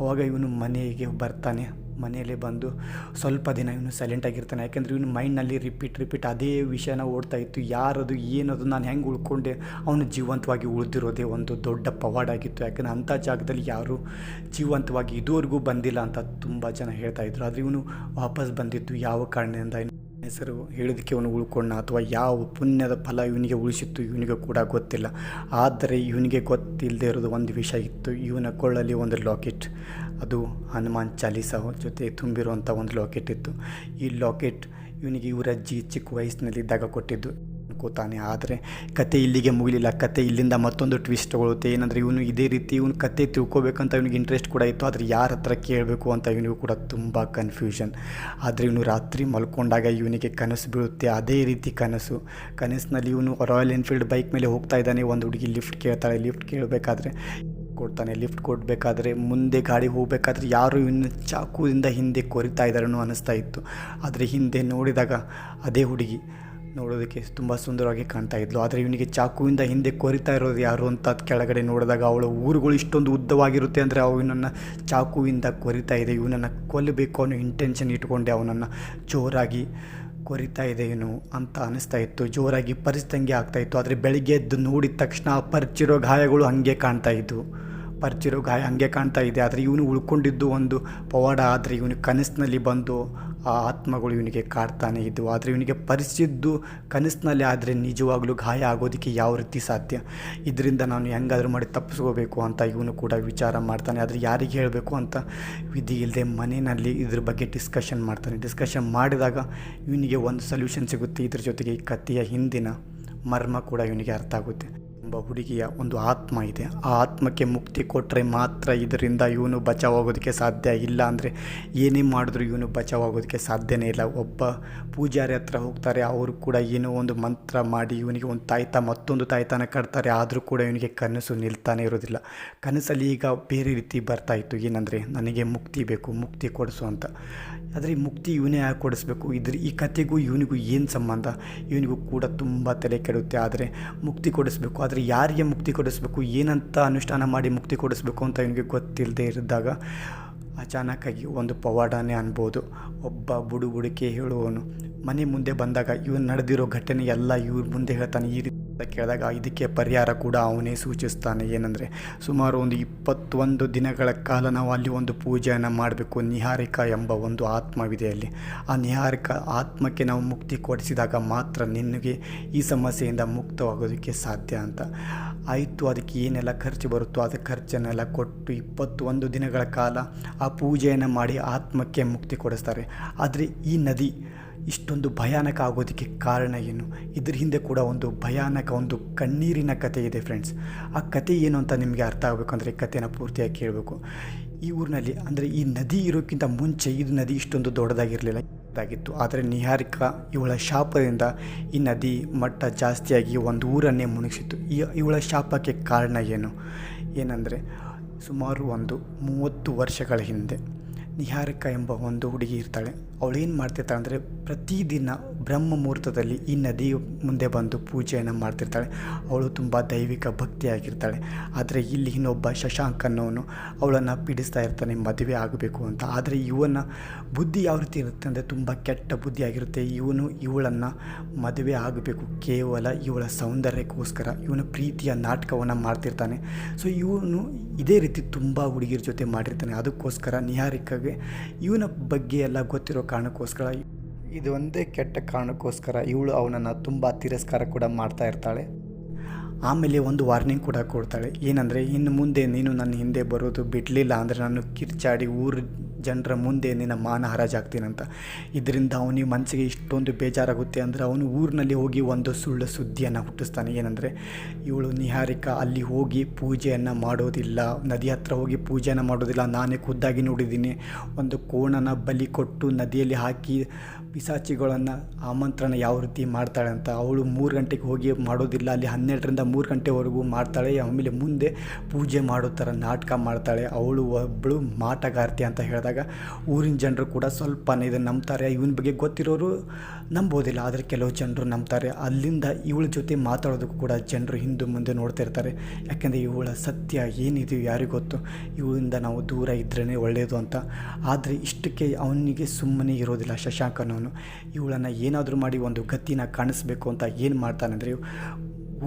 ಅವಾಗ ಇವನು ಮನೆಗೆ ಬರ್ತಾನೆ. ಮನೆಯಲ್ಲಿ ಬಂದು ಸ್ವಲ್ಪ ದಿನ ಇವನು ಸೈಲೆಂಟಾಗಿರ್ತಾನೆ ಯಾಕೆಂದರೆ ಇವನು ಮೈಂಡ್ನಲ್ಲಿ ರಿಪೀಟ್ ರಿಪೀಟ್ ಅದೇ ವಿಷಯನ ಓಡ್ತಾ ಇತ್ತು. ಯಾರದು, ಏನದು ನಾನು ಹೆಂಗೆ ಉಳ್ಕೊಂಡೆ, ಅವನು ಜೀವಂತವಾಗಿ ಉಳಿದಿರೋದೇ ಒಂದು ದೊಡ್ಡ ಪವಾಡಾಗಿತ್ತು ಯಾಕಂದರೆ ಅಂಥ ಜಾಗದಲ್ಲಿ ಯಾರೂ ಜೀವಂತವಾಗಿ ಇದುವರೆಗೂ ಬಂದಿಲ್ಲ ಅಂತ ತುಂಬ ಜನ ಹೇಳ್ತಾ ಇದ್ರು. ಆದರೆ ಇವನು ವಾಪಸ್ ಬಂದಿದ್ದು ಯಾವ ಕಾರಣದಿಂದ? ಹೆಸರು ಹೇಳೋದಕ್ಕೆ ಅವನು ಉಳ್ಕೊಂಡ ಅಥವಾ ಯಾವ ಪುಣ್ಯದ ಫಲ ಇವನಿಗೆ ಉಳಿಸಿತ್ತು ಇವನಿಗೆ ಕೂಡ ಗೊತ್ತಿಲ್ಲ. ಆದರೆ ಇವನಿಗೆ ಗೊತ್ತಿಲ್ಲದೆ ಇರೋದು ಒಂದು ವಿಷಯ ಇತ್ತು. ಇವನ ಕೊಳ್ಳಲ್ಲಿ ಒಂದು ಲಾಕೆಟ್ ಅದು ಹನುಮಾನ್ ಚಾಲೀಸ ಜೊತೆ ತುಂಬಿರುವಂಥ ಒಂದು ಲಾಕೆಟ್ ಇತ್ತು. ಈ ಲಾಕೆಟ್ ಇವನಿಗೆ ಇವರ ಅಜ್ಜಿ ಚಿಕ್ಕ ವಯಸ್ಸಿನಲ್ಲಿದ್ದಾಗ ಕೊಟ್ಟಿದ್ದು. ಅನ್ಕೋತಾನೆ ಆದರೆ ಕತೆ ಇಲ್ಲಿಗೆ ಮುಗಿಲಿಲ್ಲ. ಕತೆ ಇಲ್ಲಿಂದ ಮತ್ತೊಂದು ಟ್ವಿಸ್ಟ್ ತಗೊಳುತ್ತೆ ಏನಂದರೆ ಇವನು ಇದೇ ರೀತಿ ಇವನು ಕತೆ ತಿಳ್ಕೊಬೇಕಂತ ಇವನಿಗೆ ಇಂಟ್ರೆಸ್ಟ್ ಕೂಡ ಇತ್ತು. ಆದರೆ ಯಾರ ಹತ್ರ ಕೇಳಬೇಕು ಅಂತ ಇವನಿಗೂ ಕೂಡ ತುಂಬ ಕನ್ಫ್ಯೂಷನ್ ಆದರೆ ಇವನು ರಾತ್ರಿ ಮಲ್ಕೊಂಡಾಗ ಇವನಿಗೆ ಕನಸು ಬೀಳುತ್ತೆ. ಅದೇ ರೀತಿ ಕನಸು. ಕನಸಿನಲ್ಲಿ ಇವನು ರಾಯಲ್ ಎನ್ಫೀಲ್ಡ್ ಬೈಕ್ ಮೇಲೆ ಹೋಗ್ತಾ ಇದ್ದಾನೆ. ಒಂದು ಹುಡುಗಿ ಲಿಫ್ಟ್ ಕೇಳ್ತಾಳೆ. ಲಿಫ್ಟ್ ಕೇಳಬೇಕಾದ್ರೆ ಕೊಡ್ತಾನೆ. ಲಿಫ್ಟ್ ಕೊಡಬೇಕಾದ್ರೆ ಮುಂದೆ ಗಾಡಿ ಹೋಗಬೇಕಾದ್ರೆ ಯಾರು ಇವನ್ನ ಚಾಕುವಿಂದ ಹಿಂದೆ ಕೊರಿತಾ ಇದ್ದಾರನೋ ಅನ್ನಿಸ್ತಾ ಇತ್ತು. ಆದರೆ ಹಿಂದೆ ನೋಡಿದಾಗ ಅದೇ ಹುಡುಗಿ ನೋಡೋದಕ್ಕೆ ತುಂಬ ಸುಂದರವಾಗಿ ಕಾಣ್ತಾ ಇದ್ಲು. ಆದರೆ ಇವನಿಗೆ ಚಾಕುವಿಂದ ಹಿಂದೆ ಕೊರಿತಾ ಇರೋದು ಯಾರು ಅಂತ ಕೆಳಗಡೆ ನೋಡಿದಾಗ ಅವಳ ಊರುಗಳು ಇಷ್ಟೊಂದು ಉದ್ದವಾಗಿರುತ್ತೆ ಅಂದರೆ ಅವನನ್ನು ಚಾಕುವಿಂದ ಕೊರಿತಾ ಇದೆ. ಇವನನ್ನು ಕೊಲ್ಲಬೇಕು ಅನ್ನೋ ಇಂಟೆನ್ಷನ್ ಇಟ್ಕೊಂಡೆ ಅವನನ್ನು. ಜೋರಾಗಿ ಕೊರಿತಾ ಇದೆ ಏನು ಅಂತ ಅನಿಸ್ತಾ ಇತ್ತು. ಜೋರಾಗಿ ಪರಿಸ್ಥಂಗೆ ಆಗ್ತಾ ಇತ್ತು. ಆದರೆ ಬೆಳಿಗ್ಗೆ ಎದ್ದು ನೋಡಿದ ತಕ್ಷಣ ಪರಿಚಿರೋ ಗಾಯಗಳು ಹಾಗೆ ಕಾಣ್ತಾ ಇದ್ದವು ಪರಿಚಿರೋ ಗಾಯ ಹಾಗೆ ಕಾಣ್ತಾ ಇದೆ. ಆದರೆ ಇವನು ಉಳ್ಕೊಂಡಿದ್ದು ಒಂದು ಪವಾಡ. ಆದರೆ ಇವನು ಕನಸಿನಲ್ಲಿ ಬಂದು ಆ ಆತ್ಮಗಳು ಇವನಿಗೆ ಕಾಡ್ತಾನೆ ಇದ್ದವು ಆದರೆ ಇವನಿಗೆ ಪರಿಸಿದ್ದು ಕನಸಿನಲ್ಲಿ ಆದರೆ ನಿಜವಾಗ್ಲೂ ಗಾಯ ಆಗೋದಕ್ಕೆ ಯಾವ ರೀತಿ ಸಾಧ್ಯ? ಇದರಿಂದ ನಾನು ಹೆಂಗಾದರೂ ಮಾಡಿ ತಪ್ಪಿಸ್ಕೋಬೇಕು ಅಂತ ಇವನು ಕೂಡ ವಿಚಾರ ಮಾಡ್ತಾನೆ. ಆದರೆ ಯಾರಿಗೆ ಹೇಳಬೇಕು ಅಂತ ವಿಧಿ ಇಲ್ಲದೆ ಮನೆಯಲ್ಲಿ ಇದ್ರ ಬಗ್ಗೆ ಡಿಸ್ಕಷನ್ ಮಾಡ್ತಾನೆ. ಡಿಸ್ಕಷನ್ ಮಾಡಿದಾಗ ಇವನಿಗೆ ಒಂದು ಸೊಲ್ಯೂಷನ್ ಸಿಗುತ್ತೆ. ಇದ್ರ ಜೊತೆಗೆ ಈ ಕಥೆಯ ಹಿಂದಿನ ಮರ್ಮ ಕೂಡ ಇವನಿಗೆ ಅರ್ಥ ಆಗುತ್ತೆ. ಒಬ್ಬ ಹುಡುಗಿಯ ಒಂದು ಆತ್ಮ ಇದೆ. ಆ ಆತ್ಮಕ್ಕೆ ಮುಕ್ತಿ ಕೊಟ್ಟರೆ ಮಾತ್ರ ಇದರಿಂದ ಇವನು ಬಚಾವಾಗೋದಕ್ಕೆ ಸಾಧ್ಯ ಇಲ್ಲ ಅಂದರೆ ಏನೇ ಮಾಡಿದ್ರು ಇವನು ಬಚಾವಾಗೋದಕ್ಕೆ ಸಾಧ್ಯನೇ ಇಲ್ಲ. ಒಬ್ಬ ಪೂಜಾರಿ ಹತ್ರ ಹೋಗ್ತಾರೆ, ಅವರು ಕೂಡ ಏನೋ ಒಂದು ಮಂತ್ರ ಮಾಡಿ ಇವನಿಗೆ ಒಂದು ತಾಯ್ತ, ಮತ್ತೊಂದು ತಾಯ್ತಾನ ಕಟ್ತಾರೆ, ಆದರೂ ಕೂಡ ಇವನಿಗೆ ಕನಸು ನಿಲ್ತಾನೆ ಇರೋದಿಲ್ಲ. ಕನಸಲ್ಲಿ ಈಗ ಬೇರೆ ರೀತಿ ಬರ್ತಾ ಇತ್ತು. ಏನಂದರೆ, ನನಗೆ ಮುಕ್ತಿ ಬೇಕು, ಮುಕ್ತಿ ಕೊಡಿಸು ಅಂತ. ಆದರೆ ಮುಕ್ತಿ ಇವನೇ ಯಾಕೆ ಕೊಡಿಸ್ಬೇಕು. ಇದ್ರ ಈ ಕಥೆಗೂ ಇವನಿಗೂ ಏನು ಸಂಬಂಧ? ಇವನಿಗೂ ಕೂಡ ತುಂಬ ತಲೆ ಕೆಡುತ್ತೆ. ಆದರೆ ಮುಕ್ತಿ ಕೊಡಿಸ್ಬೇಕು. ಆದರೆ ಯಾರಿಗೆ ಮುಕ್ತಿ ಕೊಡಿಸ್ಬೇಕು, ಏನಂತ ಅನುಷ್ಠಾನ ಮಾಡಿ ಮುಕ್ತಿ ಕೊಡಿಸ್ಬೇಕು ಅಂತ ಇವನಿಗೆ ಗೊತ್ತಿಲ್ಲದೆ ಇದ್ದಾಗ ಅಚಾನಕ್ಕಾಗಿ ಒಂದು ಪವಾಡನೇ ಅನ್ಬೋದು. ಒಬ್ಬ ಬುಡುಬುಡಿಕೆ ಹೇಳುವವನು ಮನೆ ಮುಂದೆ ಬಂದಾಗ ಇವನು ನಡೆದಿರೋ ಘಟನೆ ಎಲ್ಲ ಇವ್ರ ಮುಂದೆ ಹೇಳ್ತಾನೆ, ಈ ರೀತಿ ಕೇಳಿದಾಗ ಇದಕ್ಕೆ ಪರಿಹಾರ ಕೂಡ ಅವನೇ ಸೂಚಿಸ್ತಾನೆ. ಏನಂದರೆ, ಸುಮಾರು ಒಂದು ಇಪ್ಪತ್ತೊಂದು ದಿನಗಳ ಕಾಲ ನಾವು ಅಲ್ಲಿ ಒಂದು ಪೂಜೆಯನ್ನು ಮಾಡಬೇಕು. ನಿಹಾರಿಕಾ ಎಂಬ ಒಂದು ಆತ್ಮವಿದೆ ಅಲ್ಲಿ. ಆ ನಿಹಾರಿಕಾ ಆತ್ಮಕ್ಕೆ ನಾವು ಮುಕ್ತಿ ಕೊಡಿಸಿದಾಗ ಮಾತ್ರ ನಿನಗೆ ಈ ಸಮಸ್ಯೆಯಿಂದ ಮುಕ್ತವಾಗೋದಕ್ಕೆ ಸಾಧ್ಯ ಅಂತ. ಆಯಿತು, ಅದಕ್ಕೆ ಏನೆಲ್ಲ ಖರ್ಚು ಬರುತ್ತೋ ಅದಕ್ಕೆ ಖರ್ಚನ್ನೆಲ್ಲ ಕೊಟ್ಟು ಇಪ್ಪತ್ತೊಂದು ದಿನಗಳ ಕಾಲ ಆ ಪೂಜೆಯನ್ನು ಮಾಡಿ ಆತ್ಮಕ್ಕೆ ಮುಕ್ತಿ ಕೊಡಿಸ್ತಾರೆ. ಆದರೆ ಈ ನದಿ ಇಷ್ಟೊಂದು ಭಯಾನಕ ಆಗೋದಕ್ಕೆ ಕಾರಣ ಏನು? ಇದ್ರ ಹಿಂದೆ ಕೂಡ ಒಂದು ಭಯಾನಕ ಒಂದು ಕಣ್ಣೀರಿನ ಕತೆ ಇದೆ ಫ್ರೆಂಡ್ಸ್ ಆ ಕತೆ ಏನು ಅಂತ ನಿಮಗೆ ಅರ್ಥ ಆಗಬೇಕಂದ್ರೆ ಕಥೆನ ಪೂರ್ತಿಯಾಗಿ ಕೇಳಬೇಕು. ಈ ಊರಿನಲ್ಲಿ ಅಂದರೆ ಈ ನದಿ ಇರೋಕ್ಕಿಂತ ಮುಂಚೆ ಇದು ನದಿ ಇಷ್ಟೊಂದು ದೊಡ್ಡದಾಗಿರಲಿಲ್ಲ. ಆಗಿತ್ತು ಆದರೆ ನಿಹಾರಿಕಾ ಇವಳ ಶಾಪದಿಂದ ಈ ನದಿ ಮಟ್ಟ ಜಾಸ್ತಿಯಾಗಿ ಒಂದು ಊರನ್ನೇ ಮುಣಿಸಿತ್ತು ಈ ಇವಳ ಶಾಪಕ್ಕೆ ಕಾರಣ ಏನು? ಏನಂದರೆ ಸುಮಾರು ಒಂದು ಮೂವತ್ತು ವರ್ಷಗಳ ಹಿಂದೆ ನಿಹಾರಿಕಾ ಎಂಬ ಒಂದು ಹುಡುಗಿ ಇರ್ತಾಳೆ. ಅವಳು ಏನು ಮಾಡ್ತಿರ್ತಾಳೆ ಅಂದರೆ ಪ್ರತಿದಿನ ಬ್ರಹ್ಮ ಮುಹೂರ್ತದಲ್ಲಿ ಈ ನದಿ ಮುಂದೆ ಬಂದು ಪೂಜೆಯನ್ನು ಮಾಡ್ತಿರ್ತಾಳೆ. ಅವಳು ತುಂಬ ದೈವಿಕ ಭಕ್ತಿಯಾಗಿರ್ತಾಳೆ. ಆದರೆ ಇಲ್ಲಿ ಇನ್ನೊಬ್ಬ ಶಶಾಂಕ್ ಅನ್ನೋನು ಅವಳನ್ನು ಪೀಡಿಸ್ತಾ ಇರ್ತಾನೆ, ಮದುವೆ ಆಗಬೇಕು ಅಂತ. ಆದರೆ ಇವನ ಬುದ್ಧಿ ಯಾವ ರೀತಿ ಇರುತ್ತೆ ಅಂದರೆ ತುಂಬ ಕೆಟ್ಟ ಬುದ್ಧಿ ಆಗಿರುತ್ತೆ. ಇವನು ಇವಳನ್ನು ಮದುವೆ ಆಗಬೇಕು. ಕೇವಲ ಇವಳ ಸೌಂದರ್ಯಕ್ಕೋಸ್ಕರ, ಇವನ ಪ್ರೀತಿಯ ನಾಟಕವನ್ನು ಮಾಡ್ತಿರ್ತಾನೆ. ಸೊ ಇವನು ಇದೇ ರೀತಿ ತುಂಬ ಹುಡುಗಿರ ಜೊತೆ ಮಾಡಿರ್ತಾನೆ. ಅದಕ್ಕೋಸ್ಕರ ನಿಹಾರಿಕಾಗೆ ಇವನ ಬಗ್ಗೆ ಎಲ್ಲ ಗೊತ್ತಿರೋ ಕಾರಣಕ್ಕೋಸ್ಕರ ಇದು ಒಂದೇ ಕೆಟ್ಟ ಕಾರಣಕ್ಕೋಸ್ಕರ ಇವಳು ಅವನನ್ನು ತುಂಬ ತಿರಸ್ಕಾರ ಕೂಡ ಮಾಡ್ತಾ ಇರ್ತಾಳೆ. ಆಮೇಲೆ ಒಂದು ವಾರ್ನಿಂಗ್ ಕೂಡ ಕೊಡ್ತಾಳೆ. ಏನಂದರೆ, ಇನ್ನು ಮುಂದೆ ನೀನು ನನ್ನ ಹಿಂದೆ ಬರೋದು ಬಿಡಲಿಲ್ಲ ಅಂದರೆ ನಾನು ಕಿರ್ಚಾಡಿ ಊರು ಜನರ ಮುಂದೆ ನಿನ್ನ ಮಾನ ಹರಾಜಾಗ್ತೀನಂತ ಇದರಿಂದ ಅವನಿಗೆ ಮನಸ್ಸಿಗೆ ಇಷ್ಟೊಂದು ಬೇಜಾರಾಗುತ್ತೆ ಅಂದರೆ ಅವನು ಊರಿನಲ್ಲಿ ಹೋಗಿ ಒಂದು ಸುಳ್ಳು ಸುದ್ದಿಯನ್ನು ಹುಟ್ಟಿಸ್ತಾನೆ. ಏನಂದರೆ, ಇವಳು ನಿಹಾರಿಕಾ ಅಲ್ಲಿ ಹೋಗಿ ಪೂಜೆಯನ್ನು ಮಾಡೋದಿಲ್ಲ. ನದಿ ಹತ್ರ ಹೋಗಿ ಪೂಜೆಯನ್ನು ಮಾಡೋದಿಲ್ಲ. ನಾನೇ ಖುದ್ದಾಗಿ ನೋಡಿದ್ದೀನಿ. ಒಂದು ಕೋಣನ ಬಲಿ ಕೊಟ್ಟು ನದಿಯಲ್ಲಿ ಹಾಕಿ ಪಿಸಾಚಿಗಳನ್ನು ಆಮಂತ್ರಣ ಯಾವ ರೀತಿ ಮಾಡ್ತಾಳೆ ಅಂತ ಅವಳು ಮೂರು ಗಂಟೆಗೆ ಹೋಗಿ ಮಾಡೋದಿಲ್ಲ. ಅಲ್ಲಿ ಹನ್ನೆರಡರಿಂದ ಮೂರು ಗಂಟೆವರೆಗೂ ಮಾಡ್ತಾಳೆ. ಆಮೇಲೆ ಮುಂದೆ ಪೂಜೆ ಮಾಡೋ ಥರ ನಾಟಕ ಮಾಡ್ತಾಳೆ. ಅವಳು ಒಬ್ಬಳು ಮಾಟಗಾರ್ತಿ ಅಂತ ಹೇಳಿದಾಗ ಊರಿನ ಜನರು ಕೂಡ ಸ್ವಲ್ಪ ಇದನ್ನು ನಂಬ್ತಾರೆ. ಇವನ ಬಗ್ಗೆ ಗೊತ್ತಿರೋರು ನಂಬೋದಿಲ್ಲ, ಆದರೆ ಕೆಲವು ಜನರು ನಂಬ್ತಾರೆ. ಅಲ್ಲಿಂದ ಇವಳ ಜೊತೆ ಮಾತಾಡೋದಕ್ಕೂ ಕೂಡ ಜನರು ಹಿಂದೆ ಮುಂದೆ ನೋಡ್ತಾ ಇರ್ತಾರೆ. ಯಾಕೆಂದರೆ ಇವಳ ಸತ್ಯ ಏನಿದೆಯೋ ಯಾರಿಗೂ ಗೊತ್ತು? ಇವಳಿಂದ ನಾವು ದೂರ ಇದ್ರೇ ಒಳ್ಳೆಯದು ಅಂತ. ಆದರೆ ಇಷ್ಟಕ್ಕೆ ಅವನಿಗೆ ಸುಮ್ಮನೆ ಇರೋದಿಲ್ಲ ಶಶಾಂಕನವನು ಇವಳನ್ನು ಏನಾದರೂ ಮಾಡಿ ಒಂದು ಗತಿನ ಕಾಣಿಸ್ಬೇಕು ಅಂತ ಏನು ಮಾಡ್ತಾನಂದರೆ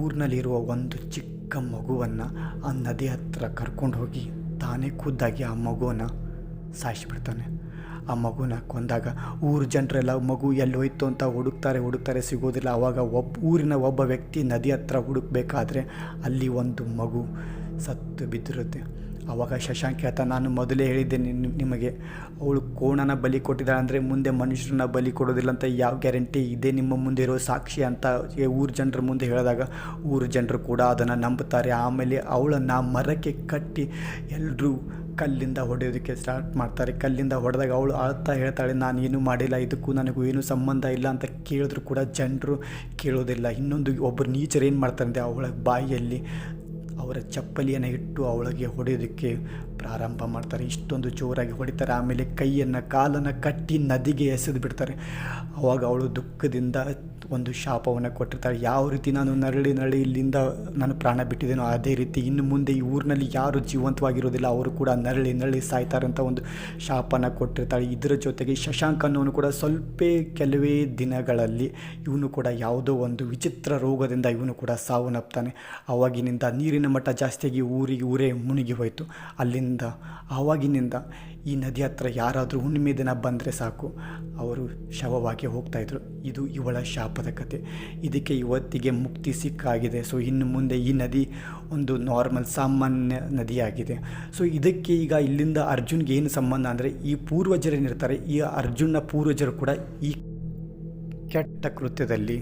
ಊರಿನಲ್ಲಿರುವ ಒಂದು ಚಿಕ್ಕ ಮಗುವನ್ನು ಆ ನದಿ ಹತ್ರ ಕರ್ಕೊಂಡು ಹೋಗಿ ತಾನೇ ಖುದ್ದಾಗಿ ಆ ಮಗುವನ್ನು ಸಾಯಿಸಿಬಿಡ್ತಾನೆ. ಆ ಮಗುನ ಕೊಂದಾಗ ಊರು ಜನರೆಲ್ಲ ಮಗು ಎಲ್ಲಿ ಹೋಯ್ತು ಅಂತ ಹುಡುಕ್ತಾರೆ ಹುಡುಕ್ತಾರೆ, ಸಿಗೋದಿಲ್ಲ. ಆವಾಗ ಒಬ್ಬ ಊರಿನ ಒಬ್ಬ ವ್ಯಕ್ತಿ ನದಿ ಹತ್ರ ಹುಡುಕ್ಬೇಕಾದ್ರೆ ಅಲ್ಲಿ ಒಂದು ಮಗು ಸತ್ತು ಬಿದ್ದಿರುತ್ತೆ. ಆವಾಗ ಶಶಾಂಕ್ ಹೇಳ್ತಾ ನಾನು ಮೊದಲೇ ಹೇಳಿದ್ದೆ ನಿಮಗೆ, ಅವಳು ಕೋಣನ ಬಲಿ ಕೊಟ್ಟಿದ್ದಾಳೆ ಅಂದರೆ ಮುಂದೆ ಮನುಷ್ಯರನ್ನ ಬಲಿ ಕೊಡೋದಿಲ್ಲ ಅಂತ ಯಾವ ಗ್ಯಾರಂಟಿ ಇದೆ? ನಿಮ್ಮ ಮುಂದೆ ಇರೋ ಸಾಕ್ಷಿ ಅಂತ ಊರು ಜನರ ಮುಂದೆ ಹೇಳಿದಾಗ, ಊರು ಜನರು ಕೂಡ ಅದನ್ನು ನಂಬುತ್ತಾರೆ. ಆಮೇಲೆ ಅವಳನ್ನು ಮರಕ್ಕೆ ಕಟ್ಟಿ ಎಲ್ಲರೂ ಕಲ್ಲಿಂದ ಹೊಡೆಯೋದಕ್ಕೆ ಸ್ಟಾರ್ಟ್ ಮಾಡ್ತಾರೆ. ಕಲ್ಲಿಂದ ಹೊಡೆದಾಗ ಅವಳು ಅಳ್ತಾ ಹೇಳ್ತಾಳೆ, ನಾನು ಏನೂ ಮಾಡಿಲ್ಲ, ಇದಕ್ಕೂ ನನಗೂ ಏನೂ ಸಂಬಂಧ ಇಲ್ಲ ಅಂತ ಕೇಳಿದ್ರು ಕೂಡ ಜನರು ಕೇಳೋದಿಲ್ಲ. ಇನ್ನೊಂದು ಒಬ್ಬರು ನೀಚರು ಏನು ಮಾಡ್ತಾರೆ ಅಂದರೆ, ಅವಳ ಬಾಯಿಯಲ್ಲಿ ಅವರ ಚಪ್ಪಲಿಯನ್ನು ಇಟ್ಟು ಅವಳಿಗೆ ಹೊಡೆಯೋದಕ್ಕೆ ಪ್ರಾರಂಭ ಮಾಡ್ತಾರೆ. ಇಷ್ಟೊಂದು ಜೋರಾಗಿ ಹೊಡಿತಾರೆ. ಆಮೇಲೆ ಕೈಯನ್ನು ಕಾಲನ್ನು ಕಟ್ಟಿ ನದಿಗೆ ಎಸೆದು ಬಿಡ್ತಾರೆ. ಅವಾಗ ಅವಳು ದುಃಖದಿಂದ ಒಂದು ಶಾಪವನ್ನು ಕೊಟ್ಟಿರ್ತಾಳೆ ಯಾವ ರೀತಿ ನಾನು ನರಳಿ ನರಳಿ ಇಲ್ಲಿಂದ ನಾನು ಪ್ರಾಣ ಬಿಟ್ಟಿದ್ದೇನೋ ಅದೇ ರೀತಿ ಇನ್ನು ಮುಂದೆ ಈ ಊರಿನಲ್ಲಿ ಯಾರು ಜೀವಂತವಾಗಿರೋದಿಲ್ಲ, ಅವರು ಕೂಡ ನರಳಿ ನರಳಿ ಸಾಯ್ತಾರೆ ಒಂದು ಶಾಪನ ಕೊಟ್ಟಿರ್ತಾಳೆ ಇದರ ಜೊತೆಗೆ ಶಶಾಂಕ್ ಅನ್ನೋನು ಕೂಡ ಸ್ವಲ್ಪ ಕೆಲವೇ ದಿನಗಳಲ್ಲಿ ಇವನು ಕೂಡ ಯಾವುದೋ ಒಂದು ವಿಚಿತ್ರ ರೋಗದಿಂದ ಇವನು ಕೂಡ ಸಾವನ್ನಪ್ತಾನೆ. ಆವಾಗಿನಿಂದ ನೀರಿನ ಮಟ್ಟ ಜಾಸ್ತಿಯಾಗಿ ಊರಿಗೆ ಊರೇ ಮುಳುಗಿ ಹೋಯಿತು. ಅಲ್ಲಿಂದ, ಆವಾಗಿನಿಂದ ಈ ನದಿ ಹತ್ರ ಯಾರಾದರೂ ಹುಣ್ಣಿಮೆ ದಿನ ಬಂದರೆ ಸಾಕು, ಅವರು ಶವವಾಗಿ ಹೋಗ್ತಾಯಿದ್ರು ಇದು ಇವಳ ಶಾಪದ ಕತೆ ಇದಕ್ಕೆ ಇವತ್ತಿಗೆ ಮುಕ್ತಿ ಸಿಕ್ಕಾಗಿದೆ. ಸೊ ಇನ್ನು ಮುಂದೆ ಈ ನದಿ ಒಂದು ನಾರ್ಮಲ್ ಸಾಮಾನ್ಯ ನದಿಯಾಗಿದೆ. ಸೊ ಇದಕ್ಕೆ ಈಗ ಇಲ್ಲಿಂದ ಅರ್ಜುನ್ಗೆ ಏನು ಸಂಬಂಧ ಅಂದರೆ ಈ ಪೂರ್ವಜರೇನಿರ್ತಾರೆ ಈ ಅರ್ಜುನ್ನ ಪೂರ್ವಜರು ಕೂಡ ಈ ಕೆಟ್ಟ ಕೃತ್ಯದಲ್ಲಿ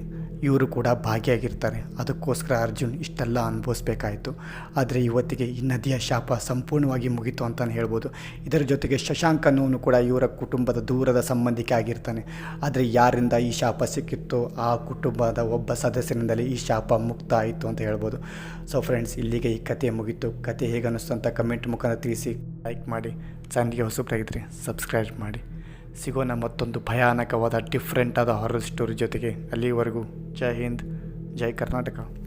ಇವರು ಕೂಡ ಭಾಗಿಯಾಗಿರ್ತಾರೆ. ಅದಕ್ಕೋಸ್ಕರ ಅರ್ಜುನ್ ಇಷ್ಟೆಲ್ಲ ಅನುಭವಿಸ್ಬೇಕಾಯಿತು. ಆದರೆ ಇವತ್ತಿಗೆ ಈ ನದಿಯ ಶಾಪ ಸಂಪೂರ್ಣವಾಗಿ ಮುಗಿತು ಅಂತಲೇ ಹೇಳ್ಬೋದು. ಇದರ ಜೊತೆಗೆ ಶಶಾಂಕ್ ಅನ್ನೋನು ಕೂಡ ಇವರ ಕುಟುಂಬದ ದೂರದ ಸಂಬಂಧಿಕೆ ಆಗಿರ್ತಾನೆ. ಆದರೆ ಯಾರಿಂದ ಈ ಶಾಪ ಸಿಕ್ಕಿತ್ತೋ ಆ ಕುಟುಂಬದ ಒಬ್ಬ ಸದಸ್ಯನಿಂದಲೇ ಈ ಶಾಪ ಮುಕ್ತ ಆಯಿತು ಅಂತ ಹೇಳ್ಬೋದು. ಸೊ ಫ್ರೆಂಡ್ಸ್ ಇಲ್ಲಿಗೆ ಈ ಕಥೆ ಮುಗಿತು. ಕತೆ ಹೇಗೆ ಅನ್ನಿಸ್ತು ಅಂತ ಕಮೆಂಟ್ ಮುಖಾಂತರ ತಿಳಿಸಿ. ಲೈಕ್ ಮಾಡಿ. ಚಾನಲ್ಗೆ ಹೊಸಬ್ರಾಗಿದ್ದರೆ ಸಬ್ಸ್ಕ್ರೈಬ್ ಮಾಡಿ. ಸಿಗೋಣ ಮತ್ತೊಂದು ಭಯಾನಕವಾದ ಡಿಫ್ರೆಂಟಾದ ಹಾರರ್ ಸ್ಟೋರಿ ಜೊತೆಗೆ ಅಲ್ಲಿವರೆಗೂ. ಜೈ ಹಿಂದ್ ಜೈ ಕರ್ನಾಟಕ.